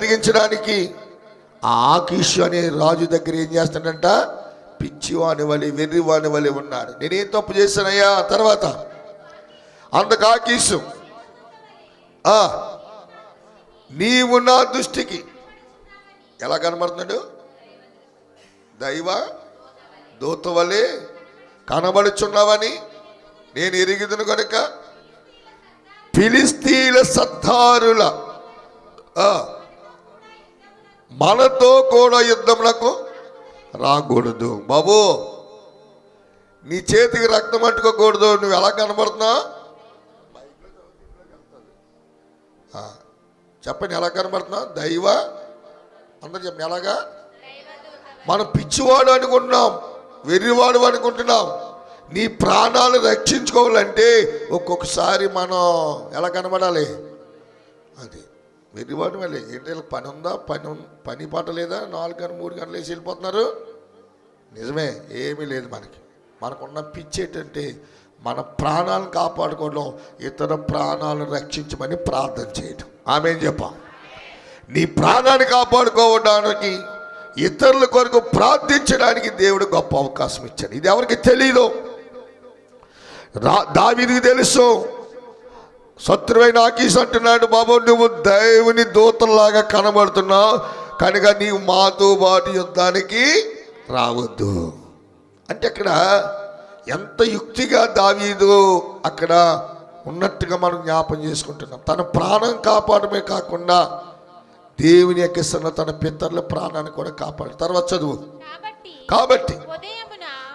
కలిగించడానికి ఆ ఆకీషు అనే రాజు దగ్గర ఏం చేస్తాడంట? పిచ్చివాని వలి వెర్రివాని వలి ఉన్నాడు. నేనేం తప్పు చేశానయ్యా? తర్వాత. అందుకు ఆకీషు నీవు నా దృష్టికి ఎలా కనబడుతున్నాడు? దైవ దూత వలె కనబడుచున్నావని నేను ఎరిగిదును కనుక ఫిలిస్తీన్ల సత్తారుల మనతో కూడా యుద్ధములకు రాకూడదు. బాబు నీ చేతికి రక్తం అంటుకోకూడదు. నువ్వు ఎలా కనబడుతున్నావు? చెప్పండి ఎలా కనబడుతున్నావు? దైవ అందరు చెప్పండి ఎలాగా? మనం పిచ్చివాడు అనుకుంటున్నాం వెర్రివాడు అనుకుంటున్నాం. నీ ప్రాణాలు రక్షించుకోవాలంటే ఒక్కొక్కసారి మనం ఎలా కనబడాలి? అది. వెర్రివాడు మళ్ళీ ఏంటి వీళ్ళకి పని ఉందా? పని పని పాట లేదా? నాలుగు గంటలు మూడు గంటలు వేసి వెళ్ళిపోతున్నారు. నిజమే ఏమీ లేదు మనకి. మనకున్న పిచ్చి ఏంటంటే మన ప్రాణాలను కాపాడుకోవడం ఇతర ప్రాణాలను రక్షించమని ప్రార్థన చేయడం ఆమె చెప్పాం? నీ ప్రాణాన్ని కాపాడుకోవడానికి ఇతరుల కొరకు ప్రార్థించడానికి దేవుడు గొప్ప అవకాశం ఇచ్చాడు. ఇది ఎవరికి తెలియదు రా దావిదికి తెలుసు. శత్రువైన ఆకీస్ అంటున్నాడు బాబు నువ్వు దేవుని దూతలాగా కనబడుతున్నావు కనుక నీవు మాతో పాటు యుద్ధానికి రావద్దు. అంటే అక్కడ ఎంత యుక్తిగా దావీదు అక్కడ ఉన్నట్టుగా మనం జ్ఞాపం చేసుకుంటున్నాం. తన ప్రాణం కాపాడమే కాకుండా దేవుని యొక్క ఇస్తున్న తన పితరుల ప్రాణాన్ని కూడా కాపాడు. తర్వాత చదువు. కాబట్టి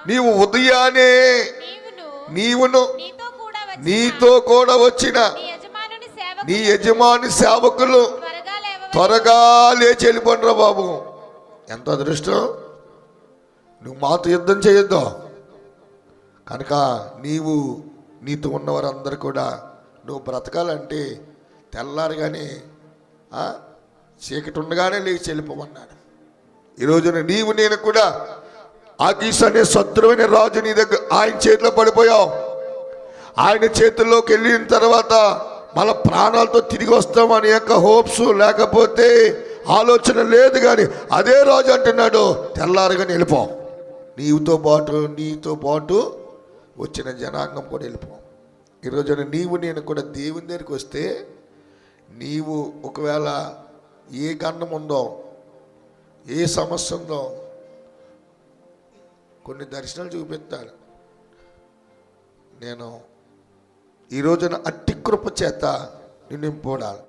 నీవు ఉదయాన్నే నీవును నీతో కూడా వచ్చిన నీ యజమాని సేవకులు త్వరగా లేచి వెళ్ళిపోండిరా బాబు. ఎంత అదృష్టం? నువ్వు మాతో యుద్ధం చేయొద్దు. కనుక నీవు నీతో ఉన్నవారందరూ కూడా నువ్వు బ్రతకాలంటే తెల్లారిగానే చీకటి ఉండగానే లేచి వెళ్ళిపోమన్నాడు. ఈ రోజున నీవు నేను కూడా ఆకీస్ అనే శత్రువైన రాజు నీ దగ్గర ఆయన చేతిలో పడిపోయావు. ఆయన చేతుల్లోకి వెళ్ళిన తర్వాత మళ్ళీ ప్రాణాలతో తిరిగి వస్తాం అనే యొక్క హోప్స్ లేకపోతే ఆలోచన లేదు కానీ అదే రోజు అంటున్నాడు తెల్లారుగా వెళ్ళిపో నీవుతో పాటు నీతో పాటు వచ్చిన జనాంగం కూడా వెళ్ళిపో ఈరోజు నీవు నేను కూడా దేవుని దగ్గరికి వస్తే నీవు ఒకవేళ ఏ గండం ఉందో ఏ సమస్య ఉందో కొన్ని దర్శనాలు చూపిస్తాడు నేను ఈ రోజున అట్టి కృప చేత నిన్ను నింపబడాలి